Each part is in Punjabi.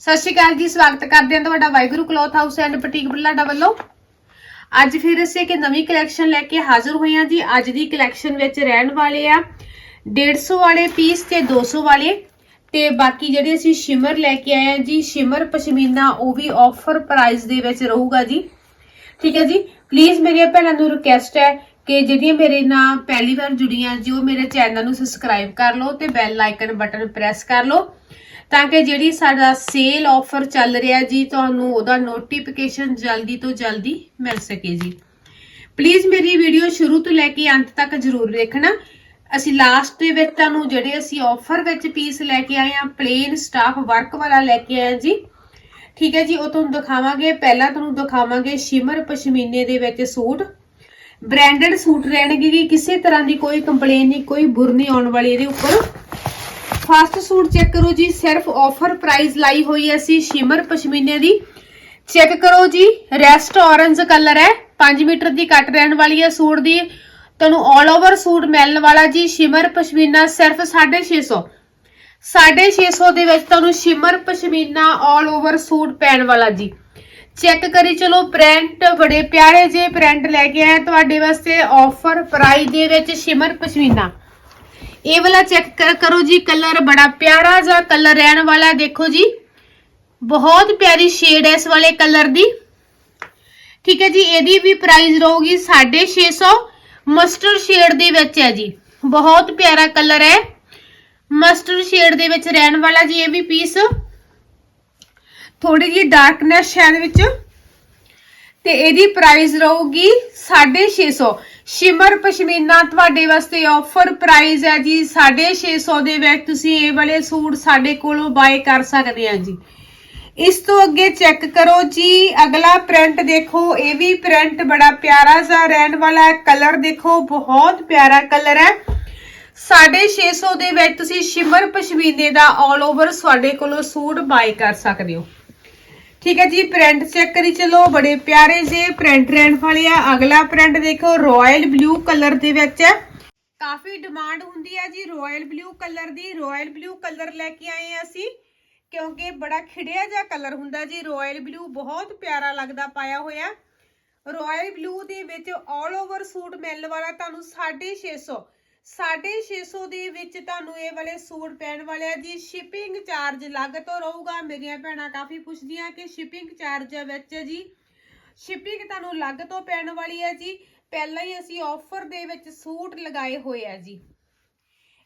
ਸਤਿ ਸ਼੍ਰੀ ਅਕਾਲ ਜੀ, ਸਵਾਗਤ ਕਰਦੇ ਹਾਂ ਤੁਹਾਡਾ Waheguru cloth house and boutique Bullada ਵੱਲੋਂ। ਅੱਜ ਫਿਰ ਅਸੀਂ ਇੱਕ ਨਵੀਂ ਕਲੈਕਸ਼ਨ ਲੈ ਕੇ ਹਾਜ਼ਰ ਹੋਏ ਹਾਂ ਜੀ। ਅੱਜ ਦੀ ਕਲੈਕਸ਼ਨ ਵਿੱਚ ਰਹਿਣ ਵਾਲੇ ਆ 150 ਵਾਲੇ ਪੀਸ ਤੇ 200 ਵਾਲੇ। ਤੇ ਬਾਕੀ ਜਿਹੜੇ ਅਸੀਂ ਸ਼ਿਮਰ ਲੈ ਕੇ ਆਏ ਹਾਂ ਜੀ ਸ਼ਿਮਰ ਪਸ਼ਮੀਨਾ, ਉਹ ਵੀ ਆਫਰ ਪ੍ਰਾਈਸ ਦੇ ਵਿੱਚ ਰਹੂਗਾ ਜੀ। ਠੀਕ ਹੈ ਜੀ? ਪਲੀਜ਼ ਮੇਰੀਆਂ ਭੈਣਾਂ ਨੂੰ ਰਿਕਵੈਸਟ ਹੈ ਕਿ ਜਿਹੜੀਆਂ ਮੇਰੇ ਨਾਲ ਪਹਿਲੀ ਵਾਰ ਜੁੜੀਆਂ ਜੀ, ਉਹ ਮੇਰੇ ਚੈਨਲ ਨੂੰ ਸਬਸਕ੍ਰਾਈਬ ਕਰ ਲਓ ਤੇ ਬੈਲ ਆਈਕਨ ਬਟਨ ਪ੍ਰੈਸ ਕਰ ਲਓ ਤਾਂ ਕਿ ਜਿਹੜੀ ਸਾਡਾ ਸੇਲ ਆਫਰ ਚੱਲ ਰਿਹਾ ਜੀ, ਤੁਹਾਨੂੰ ਉਹਦਾ ਨੋਟੀਫਿਕੇਸ਼ਨ ਜਲਦੀ ਤੋਂ ਜਲਦੀ ਮਿਲ ਸਕੇ ਜੀ। ਪਲੀਜ਼ ਮੇਰੀ ਵੀਡੀਓ ਸ਼ੁਰੂ ਤੋਂ ਲੈ ਕੇ ਅੰਤ ਤੱਕ ਜ਼ਰੂਰ ਦੇਖਣਾ। ਅਸੀਂ ਲਾਸਟ ਦੇ ਵਿੱਚ ਤੁਹਾਨੂੰ ਜਿਹੜੇ ਅਸੀਂ ਆਫਰ ਵਿੱਚ ਪੀਸ ਲੈ ਕੇ ਆਏ ਆ ਪਲੇਨ ਸਟਾਫ ਵਰਕ ਵਾਲਾ ਲੈ ਕੇ ਆਏ ਹਾਂ ਜੀ। ਠੀਕ ਹੈ ਜੀ, ਉਹ ਤੁਹਾਨੂੰ ਦਿਖਾਵਾਂਗੇ। ਪਹਿਲਾਂ ਤੁਹਾਨੂੰ ਦਿਖਾਵਾਂਗੇ ਸ਼ਿਮਰ ਪਸ਼ਮੀਨੇ ਦੇ ਵਿੱਚ ਸੂਟ। ਬ੍ਰਾਂਡਡ ਸੂਟ ਰਹਿਣਗੇ ਜੀ, ਕਿਸੇ ਤਰ੍ਹਾਂ ਦੀ ਕੋਈ ਕੰਪਲੇਨ ਨਹੀਂ, ਕੋਈ ਬੁਰ ਨਹੀਂ ਆਉਣ ਵਾਲੀ ਇਹਦੇ ਉੱਪਰ। ਫਸਟ ਸੂਟ ਚੈੱਕ ਕਰੋ ਜੀ, ਸਿਰਫ ਆਫਰ ਪ੍ਰਾਈਸ ਲਾਈ ਹੋਈ ਹੈ ਅਸੀਂ, ਸ਼ਿਮਰ ਪਸ਼ਮੀਨੇ ਦੀ। ਚੈੱਕ ਕਰੋ ਜੀ ਰੈਸਟ ਔਰੰਜ ਕਲਰ ਹੈ 5 ਮੀਟਰ ਦੀ ਕੱਟ ਰਹਿਣ ਵਾਲੀ ਹੈ ਸੂਟ ਦੀ। ਤੁਹਾਨੂੰ 올 ਓਵਰ ਸੂਟ ਮਿਲਣ ਵਾਲਾ ਜੀ, ਸ਼ਿਮਰ ਪਸ਼ਮੀਨਾ ਸਿਰਫ 650 650 ਦੇ ਵਿੱਚ ਤੁਹਾਨੂੰ ਸ਼ਿਮਰ ਪਸ਼ਮੀਨਾ 올 ਓਵਰ ਸੂਟ ਪੈਣ ਵਾਲਾ ਜੀ। ਚੈੱਕ ਕਰੀ, ਚਲੋ ਪ੍ਰਿੰਟ ਬੜੇ ਪਿਆਰੇ ਜੇ ਪ੍ਰਿੰਟ ਲੈ ਕੇ ਆਏ ਤੁਹਾਡੇ ਵਾਸਤੇ ਆਫਰ ਪ੍ਰਾਈਸ ਦੇ ਵਿੱਚ ਸ਼ਿਮਰ ਪਸ਼ਮੀਨਾ। ਇਹ ਵਾਲਾ ਚੈੱਕ ਕਰੋ ਜੀ ਕਲਰ ਬੜਾ ਪਿਆਰਾ ਜਿਹਾ ਕਲਰ ਰਹਿਣ ਵਾਲਾ, ਦੇਖੋ ਜੀ। ਬਹੁਤ ਪਿਆਰੀ ਸ਼ੇਡ ਹੈ ਇਸ ਵਾਲੇ ਕਲਰ ਦੀ। ਠੀਕ ਹੈ ਜੀ, ਇਹਦੀ ਵੀ ਪ੍ਰਾਈਸ ਰਹੂਗੀ 650 ਮਸਟਰਡ ਸ਼ੇਡ ਦੇ ਵਿੱਚ ਹੈ ਜੀ। ਬਹੁਤ ਪਿਆਰਾ ਕਲਰ ਹੈ। ਮਸਟਰਡ ਸ਼ੇਡ ਦੇ ਵਿੱਚ ਰਹਿਣ ਵਾਲਾ ਜੀ ਇਹ ਵੀ ਪੀਸ ਥੋੜੀ ਜੀ ਡਾਰਕਨੈਸ ਸ਼ੈਡ ਵਿੱਚ। ਤੇ ਇਹਦੀ ਪ੍ਰਾਈਸ ਰਹੂਗੀ 650 ਸ਼ਿਮਰ ਪਸ਼ਮੀਨਾ ਤੁਹਾਡੇ ਵਾਸਤੇ ਆਫਰ ਪ੍ਰਾਈਸ ਹੈ ਜੀ 650 ਦੇ ਵਿੱਚ ਤੁਸੀਂ ਇਹ ਵਾਲੇ ਸੂਟ ਸਾਡੇ ਕੋਲੋਂ ਬਾਏ ਕਰ ਸਕਦੇ ਆ ਜੀ। ਇਸ ਤੋਂ ਅੱਗੇ ਚੈੱਕ ਕਰੋ ਜੀ, ਅਗਲਾ ਪ੍ਰਿੰਟ ਦੇਖੋ, ਇਹ ਵੀ ਪ੍ਰਿੰਟ ਬੜਾ ਪਿਆਰਾ ਜਿਹਾ ਰਹਿਣ ਵਾਲਾ ਹੈ। ਕਲਰ ਦੇਖੋ, ਬਹੁਤ ਪਿਆਰਾ ਕਲਰ ਹੈ। 650 ਦੇ ਵਿੱਚ ਤੁਸੀਂ ਸ਼ਿਮਰ ਪਸ਼ਮੀਨੇ ਦਾ 올 ਓਵਰ ਸਾਡੇ ਕੋਲੋਂ ਸੂਟ ਬਾਏ ਕਰ ਸਕਦੇ ਹੋ। ਠੀਕ ਹੈ ਜੀ ਪ੍ਰਿੰਟ ਚੈੱਕ ਕਰੀ ਚਲੋ, ਬੜੇ ਪਿਆਰੇ ਜੇ ਪ੍ਰਿੰਟ ਰਹਿਣ ਵਾਲੇ ਆ। ਅਗਲਾ ਪ੍ਰਿੰਟ ਦੇਖੋ ਰਾਇਲ ਬਲੂ ਕਲਰ ਦੇ ਵਿੱਚ। ਹੈ ਕਾਫੀ ਡਿਮਾਂਡ ਹੁੰਦੀ ਹੈ ਜੀ ਰਾਇਲ ਬਲੂ ਕਲਰ ਦੀ। ਰਾਇਲ ਬਲੂ ਕਲਰ ਲੈ ਕੇ ਆਏ ਆ ਅਸੀਂ, ਕਿਉਂਕਿ ਬੜਾ ਖਿੜਿਆ ਜਿਹਾ ਕਲਰ ਹੁੰਦਾ ਜੀ। ਰਾਇਲ ਬਲੂ ਬਹੁਤ ਪਿਆਰਾ ਲੱਗਦਾ, ਪਾਇਆ ਹੋਇਆ। ਰਾਇਲ ਬਲੂ ਦੇ ਵਿੱਚ 올 ਓਵਰ ਸੂਟ ਮਿਲਣ ਵਾਲਾ ਤੁਹਾਨੂੰ 650 650 ਦੇ ਵਿੱਚ ਤੁਹਾਨੂੰ ਇਹ ਵਾਲੇ ਸੂਟ ਪੈਣ ਵਾਲੇ ਆ ਜੀ। ਸ਼ਿਪਿੰਗ ਚਾਰਜ ਅਲੱਗ ਤੋਂ ਰਹੂਗਾ। ਮੇਰੀਆਂ ਭੈਣਾਂ ਕਾਫੀ ਪੁੱਛਦੀਆਂ ਕਿ ਸ਼ਿਪਿੰਗ ਚਾਰਜ ਵਿੱਚ ਜੀ ਸ਼ਿਪਿੰਗ ਤੁਹਾਨੂੰ ਅਲੱਗ ਤੋਂ ਪੈਣ ਵਾਲੀ ਹੈ ਜੀ। ਪਹਿਲਾਂ ਹੀ ਅਸੀਂ ਆਫਰ ਦੇ ਵਿੱਚ ਸੂਟ ਲਗਾਏ ਹੋਏ ਆ ਜੀ।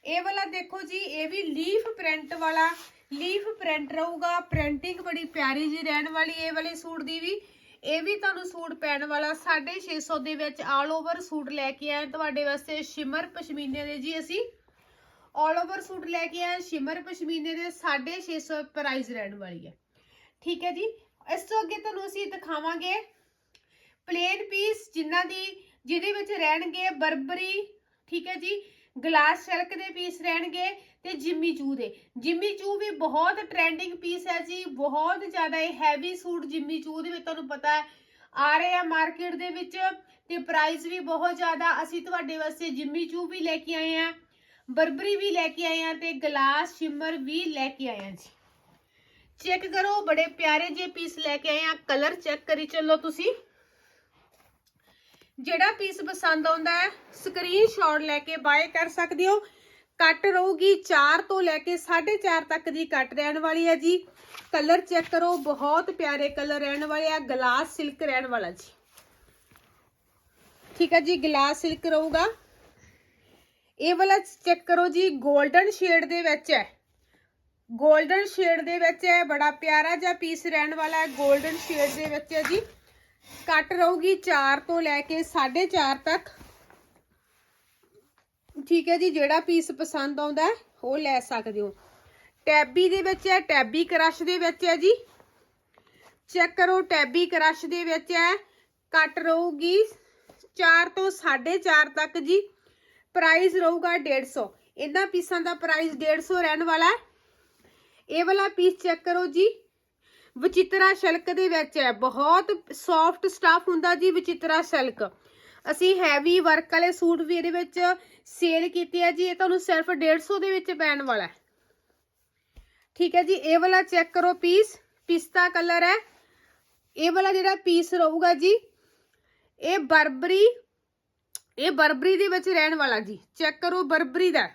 ਇਹ ਵਾਲਾ ਦੇਖੋ ਜੀ, ਇਹ ਵੀ ਲੀਫ ਪ੍ਰਿੰਟ ਵਾਲਾ। ਲੀਫ ਪ੍ਰਿੰਟ ਰਹੂਗਾ। ਪ੍ਰਿੰਟਿੰਗ ਬੜੀ ਪਿਆਰੀ ਜੀ ਰਹਿਣ ਵਾਲੀ ਇਹ ਵਾਲੇ ਸੂਟ ਦੀ ਵੀ। ਇਹ ਵੀ ਤੁਹਾਨੂੰ ਸੂਟ ਪੈਣ ਵਾਲਾ 650 ਦੇ ਵਿੱਚ ਆਲ ਓਵਰ ਸੂਟ ਲੈ ਕੇ ਆਏ ਤੁਹਾਡੇ ਵਾਸਤੇ ਸ਼ਿਮਰ ਪਸ਼ਮੀਨੇ ਦੇ ਜੀ ਅਸੀਂ। ਆਲ ਓਵਰ ਸੂਟ ਲੈ ਕੇ ਆਏ ਸ਼ਿਮਰ ਪਸ਼ਮੀਨੇ ਦੇ 650 ਪ੍ਰਾਈਸ ਰਹਿਣ ਵਾਲੀ ਹੈ। ਠੀਕ ਹੈ ਜੀ। ਇਸ ਤੋਂ ਅੱਗੇ ਤੁਹਾਨੂੰ ਅਸੀਂ ਦਿਖਾਵਾਂਗੇ ਪਲੇਨ ਪੀਸ ਜਿਨ੍ਹਾਂ ਦੀ ਜਿਹਦੇ ਵਿੱਚ ਰਹਿਣਗੇ ਬਰਬਰੀ। ਠੀਕ ਹੈ ਜੀ। ਗਲਾਸ ਸਿਲਕ ਦੇ ਪੀਸ ਰਹਿਣਗੇ ਤੇ ਜਿੰਮੀ ਚੂ ਦੇ। ਜਿੰਮੀ ਚੂ ਵੀ ਬਹੁਤ ਟ੍ਰੈਂਡਿੰਗ ਪੀਸ ਹੈ ਜੀ, ਬਹੁਤ ਜ਼ਿਆਦਾ ਇਹ ਹੈਵੀ ਸੂਟ ਜਿੰਮੀ ਚੂ ਦੇ ਵਿੱਚ ਤੁਹਾਨੂੰ ਪਤਾ ਹੈ। ਆ ਰਹੇ ਆ ਮਾਰਕੀਟ ਦੇ ਵਿੱਚ ਤੇ ਪ੍ਰਾਈਸ ਵੀ ਬਹੁਤ ਜ਼ਿਆਦਾ। ਅਸੀਂ ਤੁਹਾਡੇ ਵਾਸਤੇ ਜਿੰਮੀ ਚੂ ਵੀ ਲੈ ਕੇ ਆਏ ਆ, ਬਰਬਰੀ ਵੀ ਲੈ ਕੇ ਆਏ ਆ ਤੇ ਗਲਾਸ ਸ਼ਿਮਰ ਵੀ ਲੈ ਕੇ ਆਏ ਆ ਜੀ। ਚੈੱਕ ਕਰੋ, ਬੜੇ ਪਿਆਰੇ ਜੇ ਪੀਸ ਲੈ ਕੇ ਆਏ ਆ। ਕਲਰ ਚੈੱਕ ਕਰੀ ਚੱਲੋ ਤੁਸੀਂ। ਜਿਹੜਾ ਪੀਸ ਪਸੰਦ ਆਉਂਦਾ ਹੈ ਸਕਰੀਨਸ਼ਾਟ ਲੈ ਕੇ ਬਾਏ ਕਰ ਸਕਦੇ ਹੋ। ਕੱਟ ਰਹੂਗੀ 4 ਤੋਂ ਲੈ ਕੇ 4.5 ਤੱਕ ਦੀ ਕੱਟ ਰਹਿਣ ਵਾਲੀ ਹੈ ਜੀ। ਕਲਰ ਚੈੱਕ ਕਰੋ, ਬਹੁਤ ਪਿਆਰੇ ਕਲਰ ਰਹਿਣ ਵਾਲੇ ਆ ਗਲਾਸ ਸਿਲਕ ਰਹਿਣ ਵਾਲਾ ਜੀ। ਠੀਕ ਹੈ ਜੀ ਗਲਾਸ ਸਿਲਕ ਰਹੂਗਾ। ਇਹ ਵਾਲਾ ਚੈੱਕ ਕਰੋ ਜੀ 골ਡਨ ਸ਼ੇਡ ਦੇ ਵਿੱਚ ਹੈ। 골ਡਨ ਸ਼ੇਡ ਦੇ ਵਿੱਚ ਹੈ ਬੜਾ ਪਿਆਰਾ ਜਿਹਾ ਪੀਸ ਰਹਿਣ ਵਾਲਾ ਹੈ 골ਡਨ ਸ਼ੇਡ ਦੇ ਵਿੱਚ ਹੈ ਜੀ। ਕੱਟ ਰਹੂਗੀ 4 ਤੋਂ ਲੈ ਕੇ 4.5 ਤੱਕ। ਠੀਕ ਹੈ ਜੀ, ਜਿਹੜਾ ਪੀਸ ਪਸੰਦ ਆਉਂਦਾ ਉਹ ਲੈ ਸਕਦੇ ਹੋ। ਟੈਬੀ ਦੇ ਵਿੱਚ ਹੈ, ਟੈਬੀ ਕ੍ਰਸ਼ ਦੇ ਵਿੱਚ ਹੈ ਜੀ। ਚੈੱਕ ਕਰੋ, ਟੈਬੀ ਕ੍ਰਸ਼ ਦੇ ਵਿੱਚ ਹੈ। ਕੱਟ ਰਹੂਗੀ 4 ਤੋਂ 4.5 ਤੱਕ ਜੀ। ਪ੍ਰਾਈਸ ਰਹੂਗਾ 150 ਇਹਨਾਂ ਪੀਸਾਂ ਦਾ ਪ੍ਰਾਈਸ 150 ਰਹਿਣ ਵਾਲਾ ਹੈ। ਇਹ ਵਾਲਾ ਪੀਸ ਚੈੱਕ ਕਰੋ ਜੀ। ਵਿਚਿਤਰਾ ਸਿਲਕ ਦੇ ਵਿੱਚ ਹੈ। ਬਹੁਤ ਸੌਫਟ ਸਟਫ ਹੁੰਦਾ ਜੀ ਵਿਚਿਤਰਾ ਸਿਲਕ। ਅਸੀਂ ਹੈਵੀ ਵਰਕ ਵਾਲੇ ਸੂਟ ਵੀ ਇਹਦੇ ਵਿੱਚ ਸੇਲ ਕੀਤੇ ਆ ਜੀ। ਇਹ ਤੁਹਾਨੂੰ ਸਿਰਫ 150 ਦੇ ਵਿੱਚ ਪੈਣ ਵਾਲਾ ਹੈ। ਠੀਕ ਹੈ ਜੀ, ਇਹ ਵਾਲਾ ਚੈੱਕ ਕਰੋ ਪੀਸ ਪਿਸਤਾ ਕਲਰ ਹੈ। ਇਹ ਵਾਲਾ ਜਿਹੜਾ ਪੀਸ ਰਹੂਗਾ ਜੀ, ਇਹ ਬਰਬਰੀ ਇਹ ਬਰਬਰੀ ਦੇ ਵਿੱਚ ਰਹਿਣ ਵਾਲਾ ਜੀ। ਚੈੱਕ ਕਰੋ ਬਰਬਰੀ ਦਾ।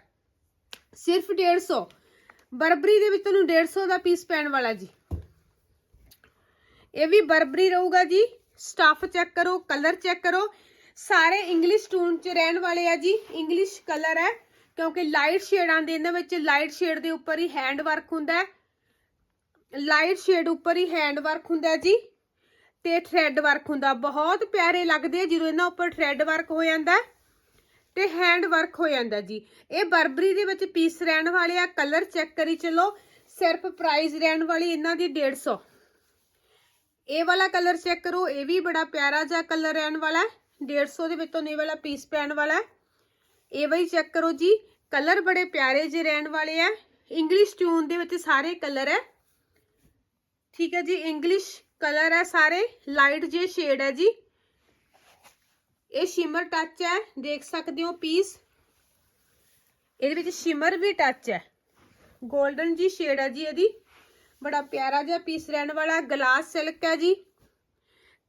ਸਿਰਫ 150 ਬਰਬਰੀ ਦੇ ਵਿੱਚ ਤੁਹਾਨੂੰ 150 ਦਾ ਪੀਸ ਪੈਣ ਵਾਲਾ ਜੀ। ਇਹ ਵੀ ਬਰਬਰੀ ਰਹੂਗਾ ਜੀ। ਸਟਫ ਚੈੱਕ ਕਰੋ, ਕਲਰ ਚੈੱਕ ਕਰੋ। ਸਾਰੇ ਇੰਗਲਿਸ਼ ਟੂਨ ਚ ਰਹਿਣ ਵਾਲੇ ਆ ਜੀ। ਇੰਗਲਿਸ਼ ਕਲਰ ਹੈ, ਕਿਉਂਕਿ ਲਾਈਟ ਸ਼ੇਡ ਦੇ ਇਹਨਾਂ ਵਿੱਚ। ਲਾਈਟ ਸ਼ੇਡ ਦੇ ਉੱਪਰ ਹੀ ਹੈਂਡ ਵਰਕ ਹੁੰਦਾ ਲਾਈਟ ਸ਼ੇਡ ਉੱਪਰ ਹੀ ਹੈਂਡ ਵਰਕ ਹੁੰਦਾ ਜੀ। ਤੇ ਥ੍ਰੈਡ ਵਰਕ ਹੁੰਦਾ। ਬਹੁਤ ਪਿਆਰੇ ਲੱਗਦੇ ਆ ਜਦੋਂ ਇਹਨਾਂ ਉੱਪਰ ਥ੍ਰੈਡ ਵਰਕ ਹੋ ਜਾਂਦਾ ਹੈ। ਤੇ ਹੈਂਡ ਵਰਕ ਹੋ ਜਾਂਦਾ ਜੀ। ਇਹ ਬਰਬਰੀ ਦੇ ਵਿੱਚ ਪੀਸ ਰਹਿਣ ਵਾਲੇ ਆ। ਕਲਰ ਚੈੱਕ ਕਰੀ ਚਲੋ। ਸਿਰਫ ਪ੍ਰਾਈਸ ਰਹਿਣ ਵਾਲੀ ਇਹਨਾਂ ਦੀ 150 ਇਹ ਵਾਲਾ ਕਲਰ ਚੈੱਕ ਕਰੋ, ਇਹ ਵੀ ਬੜਾ ਪਿਆਰਾ ਜਿਹਾ ਕਲਰ ਰਹਿਣ ਵਾਲਾ ਹੈ। 150 ਦੇ ਵਿੱਚ ਤੁਹਾਨੂੰ ਇਹ ਵਾਲਾ ਪੀਸ ਪੈਣ ਵਾਲਾ ਹੈ। ਇਹ ਵੀ ਚੈੱਕ ਕਰੋ ਜੀ ਕਲਰ ਬੜੇ ਪਿਆਰੇ ਜਿਹੇ ਰਹਿਣ ਵਾਲੇ ਆ। ਇੰਗਲਿਸ਼ ਟਿਊਨ ਦੇ ਵਿੱਚ ਸਾਰੇ ਕਲਰ ਹੈ। ਠੀਕ ਹੈ ਜੀ ਇੰਗਲਿਸ਼ ਕਲਰ ਹੈ ਸਾਰੇ ਲਾਈਟ ਜੇ ਸ਼ੇਡ ਹੈ ਜੀ। ਇਹ ਸ਼ਿਮਰ ਟੱਚ ਹੈ, ਦੇਖ ਸਕਦੇ ਹੋ ਪੀਸ ਇਹਦੇ ਵਿੱਚ ਸ਼ਿਮਰ ਵੀ ਟੱਚ ਹੈ। 골ਡਨ ਜੀ ਸ਼ੇਡ ਹੈ ਜੀ ਇਹਦੀ। ਬੜਾ ਪਿਆਰਾ ਜਿਹਾ ਪੀਸ ਰਹਿਣ ਵਾਲਾ ਗਲਾਸ ਸਿਲਕ ਹੈ ਜੀ।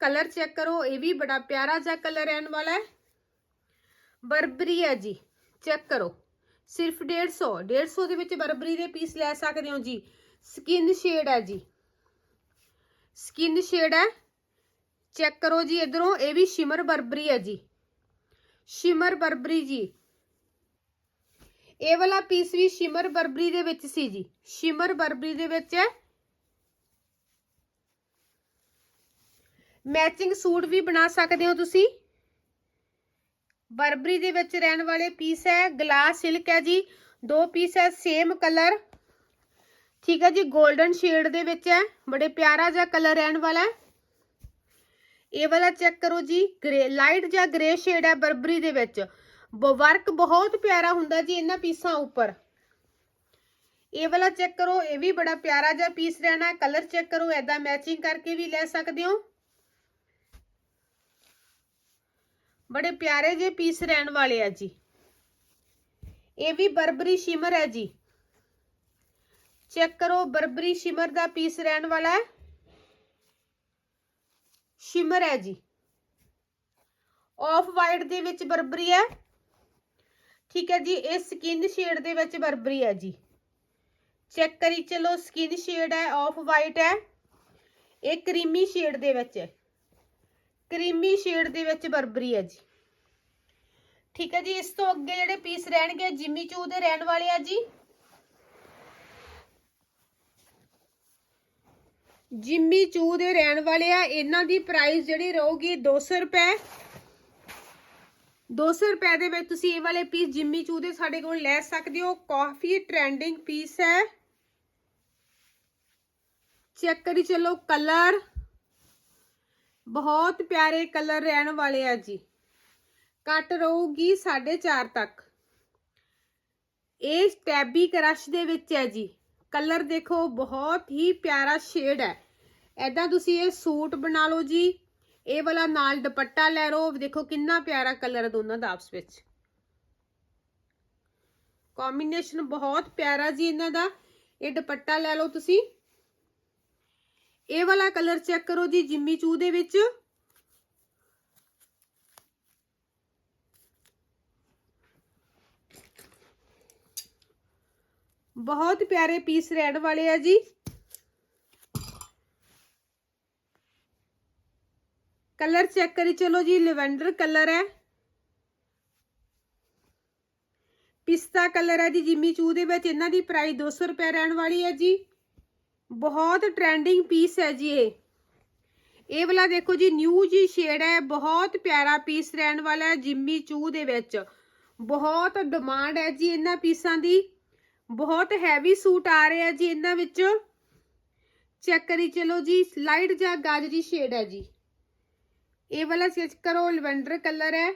ਕਲਰ ਚੈੱਕ ਕਰੋ, ਇਹ ਵੀ ਬੜਾ ਪਿਆਰਾ ਜਿਹਾ ਕਲਰ ਰਹਿਣ ਵਾਲਾ ਹੈ। ਬਰਬਰੀ ਹੈ ਜੀ ਚੈੱਕ ਕਰੋ। ਸਿਰਫ 150 150 ਦੇ ਵਿੱਚ ਬਰਬਰੀ ਦੇ ਪੀਸ ਲੈ ਸਕਦੇ ਹੋ ਜੀ। ਸਕਿਨ ਸ਼ੇਡ ਹੈ ਜੀ। ਸਕਿਨ ਸ਼ੇਡ ਹੈ। ਚੈੱਕ ਕਰੋ ਜੀ ਇਧਰੋਂ, ਇਹ ਵੀ ਸ਼ਿਮਰ ਬਰਬਰੀ ਹੈ ਜੀ। ਸ਼ਿਮਰ ਬਰਬਰੀ ਜੀ। ਇਹ ਵਾਲਾ ਪੀਸ ਵੀ ਸ਼ਿਮਰ ਬਰਬਰੀ ਦੇ ਵਿੱਚ ਸੀ ਜੀ। ਸ਼ਿਮਰ ਬਰਬਰੀ ਦੇ ਵਿੱਚ ਹੈ। ਮੈਚਿੰਗ ਸੂਟ ਵੀ ਬਣਾ ਸਕਦੇ ਹੋ ਤੁਸੀਂ। ਬਰਬਰੀ ਦੇ ਵਿੱਚ ਰਹਿਣ ਵਾਲੇ ਪੀਸ ਹੈ ਗਲਾਸ ਸਿਲਕ ਹੈ ਜੀ। ਦੋ ਪੀਸ ਹੈ ਸੇਮ ਕਲਰ ਠੀਕ ਹੈ ਜੀ 골ਡਨ ਸ਼ੇਡ ਦੇ ਵਿੱਚ ਹੈ। ਬੜੇ ਪਿਆਰਾ ਜਿਹਾ ਕਲਰ ਰਹਿਣ ਵਾਲਾ ਹੈ। ਇਹ ਵਾਲਾ ਚੈੱਕ ਕਰੋ ਜੀ ਗ੍ਰੇ ਲਾਈਟ ਜਾਂ ਗ੍ਰੇ ਸ਼ੇਡ ਹੈ ਬਰਬਰੀ ਦੇ ਵਿੱਚ। ਵਰਕ ਬਹੁਤ ਪਿਆਰਾ ਹੁੰਦਾ ਜੀ ਇਹਨਾਂ ਪੀਸਾਂ ਉੱਪਰ। ਇਹ ਵਾਲਾ ਚੈੱਕ ਕਰੋ, ਇਹ ਵੀ ਬੜਾ ਪਿਆਰਾ ਜਿਹਾ ਪੀਸ ਰਹਿਣਾ, ਕਲਰ ਚੈੱਕ ਕਰੋ ਐਦਾਂ ਮੈਚਿੰਗ ਕਰਕੇ ਵੀ ਲੈ ਸਕਦੇ ਹੋ। ਬੜੇ ਪਿਆਰੇ ਜਿਹੇ ਪੀਸ ਰਹਿਣ ਵਾਲੇ ਆ ਜੀ। ਇਹ ਵੀ ਬਰਬਰੀ ਸ਼ਿਮਰ ਹੈ ਜੀ। ਚੈੱਕ ਕਰੋ, ਬਰਬਰੀ ਸ਼ਿਮਰ ਦਾ ਪੀਸ ਰਹਿਣ ਵਾਲਾ ਹੈ। ਸ਼ਿਮਰ ਹੈ ਜੀ। ਆਫ ਵਾਈਟ ਦੇ ਵਿੱਚ ਬਰਬਰੀ ਹੈ। ਠੀਕ ਹੈ ਜੀ, ਇਹ ਸਕਿਨ ਸ਼ੇਡ ਦੇ ਵਿੱਚ ਬਰਬਰੀ ਹੈ ਜੀ। ਚੈੱਕ ਕਰੀ, ਚਲੋ ਸਕਿਨ ਸ਼ੇਡ ਹੈ ਆਫ ਵਾਈਟ ਹੈ। ਇਹ ਕਰੀਮੀ ਸ਼ੇਡ ਦੇ ਵਿੱਚ ਹੈ। ਕਰੀਮੀ ਸ਼ੇਡ ਦੇ ਵਿੱਚ ਬਰਬਰੀ ਹੈ ਜੀ। ਠੀਕ ਹੈ ਜੀ, ਇਸ ਤੋਂ ਅੱਗੇ ਜਿਹੜੇ ਪੀਸ ਰਹਿਣਗੇ ਜਿਮੀ ਚੂ ਦੇ ਰਹਿਣ ਵਾਲੇ ਆ ਜੀ। ਜਿਮੀ ਚੂ ਦੇ ਰਹਿਣ ਵਾਲੇ ਆ, ਇਹਨਾਂ ਦੀ ਪ੍ਰਾਈਸ ਜਿਹੜੀ ਰਹੂਗੀ 200 ਰੁਪਏ। 200 ਰੁਪਏ ਦੇ ਵਿੱਚ ਤੁਸੀਂ ਇਹ ਵਾਲੇ ਪੀਸ ਜਿੰਮੀ ਚੂ ਦੇ ਸਾਡੇ ਕੋਲ ਲੈ ਸਕਦੇ ਹੋ। ਕਾਫੀ ਟ੍ਰੈਂਡਿੰਗ ਪੀਸ ਹੈ। ਚੈੱਕ ਕਰੀ ਚਲੋ ਕਲਰ ਬਹੁਤ ਪਿਆਰੇ ਕਲਰ ਰਹਿਣ ਵਾਲੇ ਆ ਜੀ। ਕੱਟ ਰਹੂਗੀ 4.5 ਤੱਕ। ਇਹ ਟੈਬੀ ਕਰਸ਼ ਦੇ ਵਿੱਚ ਹੈ ਜੀ। ਕਲਰ ਦੇਖੋ, ਬਹੁਤ ਹੀ ਪਿਆਰਾ ਸ਼ੇਡ ਹੈ। ਐਦਾਂ ਤੁਸੀਂ ਇਹ ਸੂਟ ਬਣਾ ਲਓ ਜੀ। ਇਹ ਵਾਲਾ ਨਾਲ ਦੁਪੱਟਾ ਲੈ ਲਓ, ਦੇਖੋ ਕਿੰਨਾ ਪਿਆਰਾ ਕਲਰ ਹੈ ਦੋਨਾਂ ਦਾ ਆਪਸ ਵਿੱਚ। ਕੰਬੀਨੇਸ਼ਨ ਬਹੁਤ ਪਿਆਰਾ ਜੀ ਇਹਨਾਂ ਦਾ। ਇਹ ਦੁਪੱਟਾ ਲੈ ਲਓ ਤੁਸੀਂ। ਇਹ ਵਾਲਾ ਕਲਰ ਚੈੱਕ ਕਰੋ ਜੀ ਜਿੰਮੀ ਚੂ ਦੇ ਵਿੱਚ। ਬਹੁਤ ਪਿਆਰੇ ਪੀਸ ਰੈਡ ਵਾਲੇ ਆ ਜੀ। ਕਲਰ ਚੈੱਕ ਕਰੀ, ਚਲੋ ਜੀ, ਲਵੈਂਡਰ ਕਲਰ ਹੈ। ਪਿਸਤਾ ਕਲਰ ਹੈ ਜੀ, ਜਿਮੀ ਚੂ ਦੇ ਵਿੱਚ। ਇਹਨਾਂ ਦੀ ਪ੍ਰਾਈਸ 200 ਰੁਪਏ ਰਹਿਣ ਵਾਲੀ ਹੈ ਜੀ। ਬਹੁਤ ਟ੍ਰੈਂਡਿੰਗ ਪੀਸ ਹੈ ਜੀ ਇਹ। ਇਹ ਵਾਲਾ ਦੇਖੋ ਜੀ ਨਿਊ ਜੀ ਸ਼ੇਡ ਹੈ। ਬਹੁਤ ਪਿਆਰਾ ਪੀਸ ਰਹਿਣ ਵਾਲਾ ਹੈ ਜਿਮੀ ਚੂ ਦੇ ਵਿੱਚ। ਬਹੁਤ ਡਿਮਾਂਡ ਹੈ ਜੀ ਇਹਨਾਂ ਪੀਸਾਂ ਦੀ। ਬਹੁਤ ਹੈਵੀ ਸੂਟ ਆ ਰਹੇ ਆ ਜੀ ਇਹਨਾਂ ਵਿੱਚ। ਚੈੱਕ ਕਰੀ, ਚਲੋ ਜੀ ਲਾਈਟ ਜਾਂ ਗਾਜਰੀ ਸ਼ੇਡ ਹੈ ਜੀ। ਇਹ ਵਾਲਾ ਚੈੱਕ ਕਰੋ ਲਵੈਂਡਰ ਕਲਰ ਹੈ।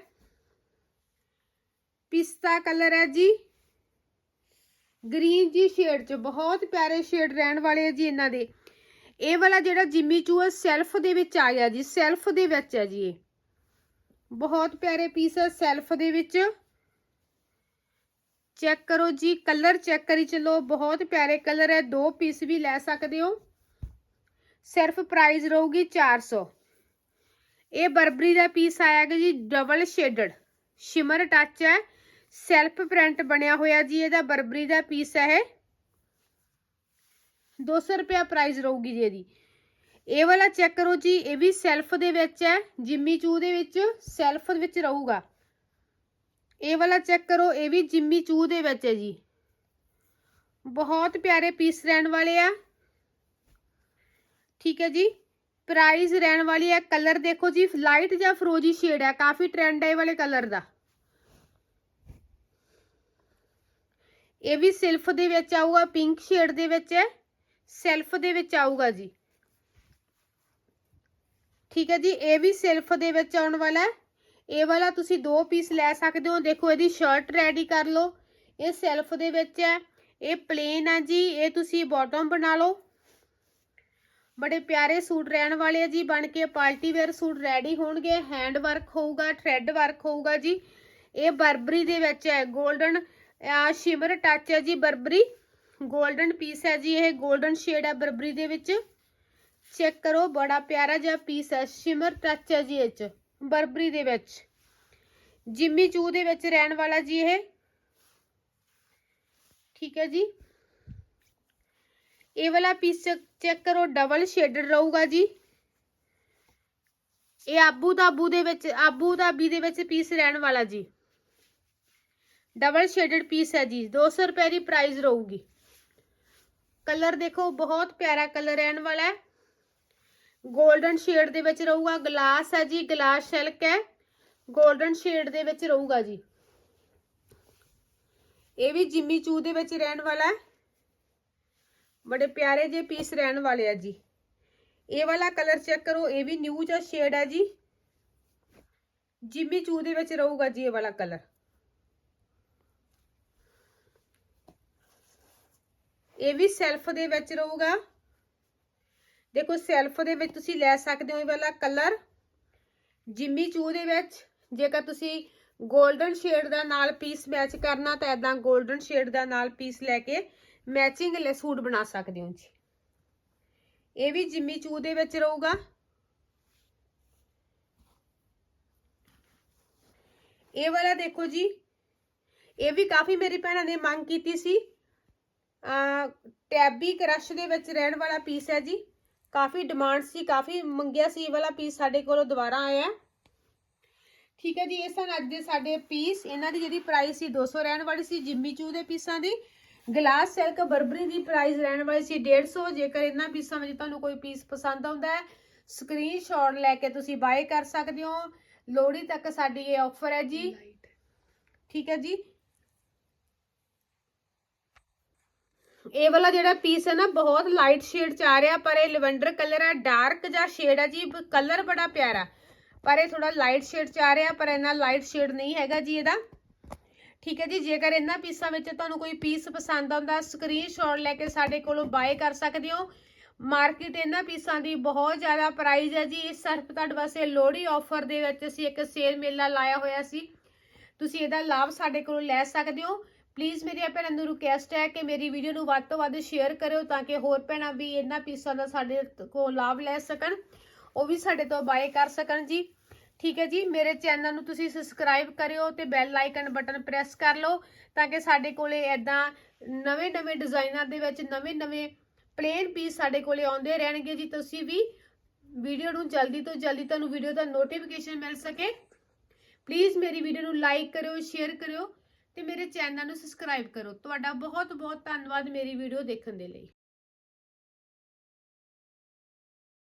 ਪਿਸਤਾ ਕਲਰ ਹੈ ਜੀ। ਗ੍ਰੀਨ ਜੀ ਸ਼ੇਡ ਚ, ਬਹੁਤ ਪਿਆਰੇ ਸ਼ੇਡ ਰਹਿਣ ਵਾਲੇ ਆ ਜੀ ਇਹਨਾਂ ਦੇ। ਇਹ ਵਾਲਾ ਜਿਹੜਾ ਜਿਮੀ ਚੂ ਹੈ ਸੈਲਫ ਦੇ ਵਿੱਚ ਆ ਗਿਆ ਜੀ, ਸੈਲਫ ਦੇ ਵਿੱਚ ਹੈ ਜੀ ਇਹ। ਬਹੁਤ ਪਿਆਰੇ ਪੀਸ ਹੈ ਸੈਲਫ ਦੇ ਵਿੱਚ। ਚੈੱਕ ਕਰੋ ਜੀ, ਕਲਰ ਚੈੱਕ ਕਰੀ ਚਲੋ। ਬਹੁਤ ਪਿਆਰੇ ਕਲਰ ਹੈ, ਦੋ ਪੀਸ ਵੀ ਲੈ ਸਕਦੇ ਹੋ। ਸਿਰਫ ਪ੍ਰਾਈਸ ਰਹੂਗੀ 400 ਇਹ ਬਰਬਰੀ ਦਾ ਪੀਸ ਆਇਆਗਾ ਜੀ ਡਬਲ ਸ਼ੇਡਡ ਸ਼ਿਮਰ ਟੱਚ ਹੈ ਸੈਲਫ ਪ੍ਰਿੰਟ ਬਣਿਆ ਹੋਇਆ ਜੀ ਇਹਦਾ ਬਰਬਰੀ ਦਾ ਪੀਸ ਹੈ ਇਹ। 200 ਰੁਪਿਆ ਪ੍ਰਾਈਸ ਰਹੂਗੀ ਜੀ ਇਹਦੀ। ਇਹ ਵਾਲਾ ਚੈੱਕ ਕਰੋ ਜੀ, ਇਹ ਵੀ ਸੈਲਫ ਦੇ ਵਿੱਚ ਹੈ ਜਿੰਮੀ ਚੂ ਦੇ ਵਿੱਚ ਸੈਲਫ ਵਿੱਚ ਰਹੂਗਾ। ਇਹ ਵਾਲਾ ਚੈੱਕ ਕਰੋ, ਇਹ ਵੀ ਜਿੰਮੀ ਚੂ ਦੇ ਵਿੱਚ ਹੈ ਜੀ। ਬਹੁਤ ਪਿਆਰੇ ਪੀਸ ਰਹਿਣ ਵਾਲੇ ਆ। ਠੀਕ ਹੈ ਜੀ। ਪ੍ਰਾਈਸ ਰਹਿਣ ਵਾਲੀ ਹੈ ਕਲਰ ਦੇਖੋ ਜੀ ਲਾਈਟ ਜਾਂ ਫਰੋਜੀ ਸ਼ੇਡ ਹੈ, ਕਾਫੀ ਟ੍ਰੈਂਡ ਹੈ ਇਹ ਵਾਲੇ ਕਲਰ ਦਾ। ਇਹ ਵੀ ਸਿਲਫ ਦੇ ਵਿੱਚ ਆਊਗਾ ਪਿੰਕ ਸ਼ੇਡ ਦੇ ਵਿੱਚ ਹੈ, ਸੈਲਫ ਦੇ ਵਿੱਚ ਆਊਗਾ ਜੀ। ਠੀਕ ਹੈ ਜੀ, ਇਹ ਵੀ ਸਿਲਫ ਦੇ ਵਿੱਚ ਆਉਣ ਵਾਲਾ ਹੈ। ਇਹ ਵਾਲਾ ਤੁਸੀਂ ਦੋ ਪੀਸ ਲੈ ਸਕਦੇ ਹੋ, ਦੇਖੋ ਇਹਦੀ ਸ਼ਰਟ ਰੈਡੀ ਕਰ ਲਓ। ਇਹ ਸੈਲਫ ਦੇ ਵਿੱਚ ਹੈ, ਇਹ ਪਲੇਨ ਹੈ ਜੀ, ਇਹ ਤੁਸੀਂ ਬਾਟਮ ਬਣਾ ਲਓ। ਬੜੇ ਪਿਆਰੇ ਸੂਟ ਰਹਿਣ ਵਾਲੇ ਆ ਜੀ, ਬਣ ਕੇ ਪਾਰਟੀ ਵੇਅਰ ਸੂਟ ਰੈਡੀ ਹੋਣਗੇ ਹੈਂਡ ਵਰਕ ਹੋਊਗਾ ਥਰੈਡ ਵਰਕ ਹੋਊਗਾ ਜੀ। ਇਹ ਬਰਬਰੀ ਦੇ ਵਿੱਚ ਹੈ 골ਡਨ ਆ ਸ਼ਿਮਰ ਟੱਚ ਹੈ ਜੀ ਬਰਬਰੀ। 골ਡਨ ਪੀਸ ਹੈ ਜੀ ਇਹ 골ਡਨ ਸ਼ੇਡ ਹੈ ਬਰਬਰੀ ਦੇ ਵਿੱਚ। ਚੈੱਕ ਕਰੋ, ਬੜਾ ਪਿਆਰਾ ਜਿਹਾ ਪੀਸ ਹੈ ਸ਼ਿਮਰ ਟੱਚ ਹੈ ਜੀ ਇਹ ਚ, ਬਰਬਰੀ ਦੇ ਵਿੱਚ। ਜਿੰਮੀ ਚੂ ਦੇ ਵਿੱਚ ਰਹਿਣ ਵਾਲਾ ਜੀ ਇਹ। ਠੀਕ ਹੈ ਜੀ। ਇਹ ਵਾਲਾ ਪੀਸ ਚੈੱਕ ਕਰੋ ਡਬਲ ਸ਼ੇਡਡ ਰਹੂਗਾ ਜੀ। ਇਹ ਆਬੂ ਦਾਬੂ ਦੇ ਵਿੱਚ, ਆਬੂ ਦਾਬੀ ਦੇ ਵਿੱਚ ਪੀਸ ਰਹਿਣ ਵਾਲਾ ਜੀ। ਡਬਲ ਸ਼ੇਡਡ ਪੀਸ ਹੈ ਜੀ। 200 ਰੁਪਏ ਦੀ ਪ੍ਰਾਈਸ ਰਹੂਗੀ। ਕਲਰ ਦੇਖੋ, ਬਹੁਤ ਪਿਆਰਾ ਕਲਰ ਰਹਿਣ ਵਾਲਾ ਹੈ। 골ਡਨ ਸ਼ੇਡ ਦੇ ਵਿੱਚ ਰਹੂਗਾ ਗਲਾਸ ਹੈ ਜੀ ਗਲਾਸ ਸਿਲਕ ਹੈ। 골ਡਨ ਸ਼ੇਡ ਦੇ ਵਿੱਚ ਰਹੂਗਾ ਜੀ। ਇਹ ਵੀ ਜਿੰਮੀ ਚੂ ਦੇ ਵਿੱਚ ਰਹਿਣ ਵਾਲਾ ਹੈ। ਬੜੇ ਪਿਆਰੇ ਜੇ ਪੀਸ ਰਹਿਣ ਵਾਲੇ ਆ ਜੀ। ਇਹ ਵਾਲਾ ਕਲਰ ਚੈੱਕ ਕਰੋ, ਇਹ ਵੀ ਨਿਊ ਜਿਹਾ ਸ਼ੇਡ ਹੈ ਜੀ। ਜਿੰਮੀ ਚੂ ਦੇ ਵਿੱਚ ਰਹੂਗਾ ਜੀ ਇਹ ਵਾਲਾ ਕਲਰ ਇਹ ਵੀ ਸੈਲਫ ਦੇ ਵਿੱਚ ਰਹੂਗਾ। ਦੇਖੋ ਸੈਲਫ ਦੇ ਵਿੱਚ ਤੁਸੀਂ ਲੈ ਸਕਦੇ ਹੋ ਇਹ ਵਾਲਾ ਕਲਰ ਜਿੰਮੀ ਚੂ ਦੇ ਵਿੱਚ, ਜੇਕਰ ਤੁਸੀਂ 골ਡਨ ਸ਼ੇਡ ਦਾ ਨਾਲ ਪੀਸ ਮੈਚ ਕਰਨਾ ਤਾਂ ਐਦਾਂ 골ਡਨ ਸ਼ੇਡ ਦਾ ਨਾਲ ਪੀਸ ਲੈ ਕੇ ਮੈਚਿੰਗ ਲੈ ਸੂਟ ਬਣਾ ਸਕਦੇ ਹੋ ਜੀ। ਇਹ ਵੀ ਜਿੰਮੀ ਚੂ ਦੇ ਵਿੱਚ ਰਹੂਗਾ। ਇਹ ਵਾਲਾ ਦੇਖੋ ਜੀ। ਇਹ ਵੀ ਕਾਫੀ ਮੇਰੀ ਭੈਣਾਂ ਨੇ ਮੰਗ ਕੀਤੀ ਸੀ। ਆ, ਟੈਬੀ ਕਰਸ਼ ਦੇ ਵਿੱਚ ਰਹਿਣ ਵਾਲਾ ਪੀਸ ਹੈ ਜੀ। ਕਾਫੀ ਡਿਮਾਂਡ ਸੀ, ਕਾਫੀ ਮੰਗਿਆ ਸੀ। ਇਹ ਵਾਲਾ ਪੀਸ ਸਾਡੇ ਕੋਲੋਂ ਦੁਬਾਰਾ ਆਇਆ। ਠੀਕ ਹੈ ਜੀ, ਇਹ ਸਨ ਅੱਜ ਦੇ ਸਾਡੇ ਪੀਸ ਇਹਨਾਂ ਦੀ ਜਿਹੜੀ ਪ੍ਰਾਈਸ ਸੀ 200 ਰਹਿਣ ਵਾਲੀ ਸੀ ਜਿੰਮੀ ਚੂ ਦੇ ਪੀਸਾਂ ਦੀ। ਗਲਾਸ ਸਿਲਕ ਬਰਬਰੀ ਦੀ ਪ੍ਰਾਈਸ ਰਹਿਣ ਵਾਲੀ ਸੀ 150 ਜੇਕਰ ਇਹਨਾਂ ਪੀਸਾਂ ਵਿੱਚ ਤੁਹਾਨੂੰ ਕੋਈ ਪੀਸ ਪਸੰਦ ਆਉਂਦਾ ਹੈ ਸਕਰੀਨਸ਼ਾਟ ਲੈ ਕੇ ਤੁਸੀਂ ਬਾਏ ਕਰ ਸਕਦੇ ਹੋ। ਲੋਹੜੀ ਤੱਕ ਸਾਡੀ ਇਹ ਆਫਰ ਹੈ ਜੀ। ਠੀਕ ਹੈ ਜੀ। ਇਹ ਵਾਲਾ ਜਿਹੜਾ ਪੀਸ ਹੈ ਨਾ ਬਹੁਤ ਲਾਈਟ ਸ਼ੇਡ ਚ ਆ ਰਿਹਾ ਪਰ ਇਹ ਲਵੈਂਡਰ ਕਲਰ ਹੈ ਡਾਰਕ ਜਿਹਾ ਸ਼ੇਡ ਹੈ ਜੀ ਕਲਰ ਬੜਾ ਪਿਆਰਾ। ਪਰ ਇਹ ਥੋੜਾ ਲਾਈਟ ਸ਼ੇਡ ਚ ਆ ਰਿਹਾ ਪਰ ਇੰਨਾ ਲਾਈਟ ਸ਼ੇਡ ਨਹੀਂ ਹੈਗਾ ਜੀ ਇਹਦਾ। ਠੀਕ ਹੈ ਜੀ, ਜੇਕਰ ਇਹਨਾਂ ਪੀਸਾਂ ਵਿੱਚ ਤੁਹਾਨੂੰ ਕੋਈ ਪੀਸ ਪਸੰਦ ਆਉਂਦਾ ਸਕਰੀਨਸ਼ਾਟ ਲੈ ਕੇ ਸਾਡੇ ਕੋਲੋਂ ਬਾਏ ਕਰ ਸਕਦੇ ਹੋ। ਮਾਰਕੀਟ ਇਹਨਾਂ ਪੀਸਾਂ ਦੀ ਬਹੁਤ ਜ਼ਿਆਦਾ ਪ੍ਰਾਈਸ ਹੈ ਜੀ। ਇਸ ਸਿਰਫ ਤੁਹਾਡੇ ਵਾਸਤੇ ਲੋਹੜੀ ਆਫਰ ਦੇ ਵਿੱਚ ਅਸੀਂ ਇੱਕ ਸੇਲ ਮੇਲਾ ਲਾਇਆ ਹੋਇਆ ਸੀ। ਤੁਸੀਂ ਇਹਦਾ ਲਾਭ ਸਾਡੇ ਕੋਲੋਂ ਲੈ ਸਕਦੇ ਹੋ। ਪਲੀਜ਼ ਮੇਰੀ ਭੈਣਾਂ ਨੂੰ ਰਿਕੁਐਸਟ ਹੈ ਕਿ ਮੇਰੀ ਵੀਡੀਓ ਨੂੰ ਵੱਧ ਤੋਂ ਵੱਧ ਸ਼ੇਅਰ ਕਰਿਓ ਤਾਂ ਕਿ ਹੋਰ ਭੈਣਾਂ ਵੀ ਇਹਨਾਂ ਪੀਸਾਂ ਦਾ ਸਾਡੇ ਕੋਲ ਲਾਭ ਲੈ ਸਕਣ। ਉਹ ਵੀ ਸਾਡੇ ਤੋਂ ਬਾਏ ਕਰ ਸਕਣ ਜੀ। ਠੀਕ ਹੈ ਜੀ, ਮੇਰੇ ਚੈਨਲ ਨੂੰ ਤੁਸੀਂ ਸਬਸਕ੍ਰਾਈਬ ਕਰਿਓ ਤੇ ਬੈਲ ਆਈਕਨ ਬਟਨ ਪ੍ਰੈਸ ਕਰ ਲਓ ਤਾਂ ਕਿ ਸਾਡੇ ਕੋਲੇ ਐਦਾਂ ਨਵੇਂ-ਨਵੇਂ ਡਿਜ਼ਾਈਨਾਂ ਦੇ ਵਿੱਚ ਨਵੇਂ-ਨਵੇਂ ਪਲੇਨ ਪੀਸ ਸਾਡੇ ਕੋਲੇ ਆਉਂਦੇ ਰਹਿਣਗੇ ਜੀ। ਤੁਸੀਂ ਵੀ ਵੀਡੀਓ ਨੂੰ ਜਲਦੀ ਤੋਂ ਜਲਦੀ ਤੁਹਾਨੂੰ ਵੀਡੀਓ ਦਾ ਨੋਟੀਫਿਕੇਸ਼ਨ ਮਿਲ ਸਕੇ। ਪਲੀਜ਼ ਮੇਰੀ ਵੀਡੀਓ ਨੂੰ ਲਾਈਕ ਕਰਿਓ ਸ਼ੇਅਰ ਕਰਿਓ ਤੇ ਮੇਰੇ ਚੈਨਲ ਨੂੰ ਸਬਸਕ੍ਰਾਈਬ ਕਰੋ ਤੁਹਾਡਾ ਬਹੁਤ ਬਹੁਤ ਧੰਨਵਾਦ ਮੇਰੀ ਵੀਡੀਓ ਦੇਖਣ ਦੇ ਲਈ।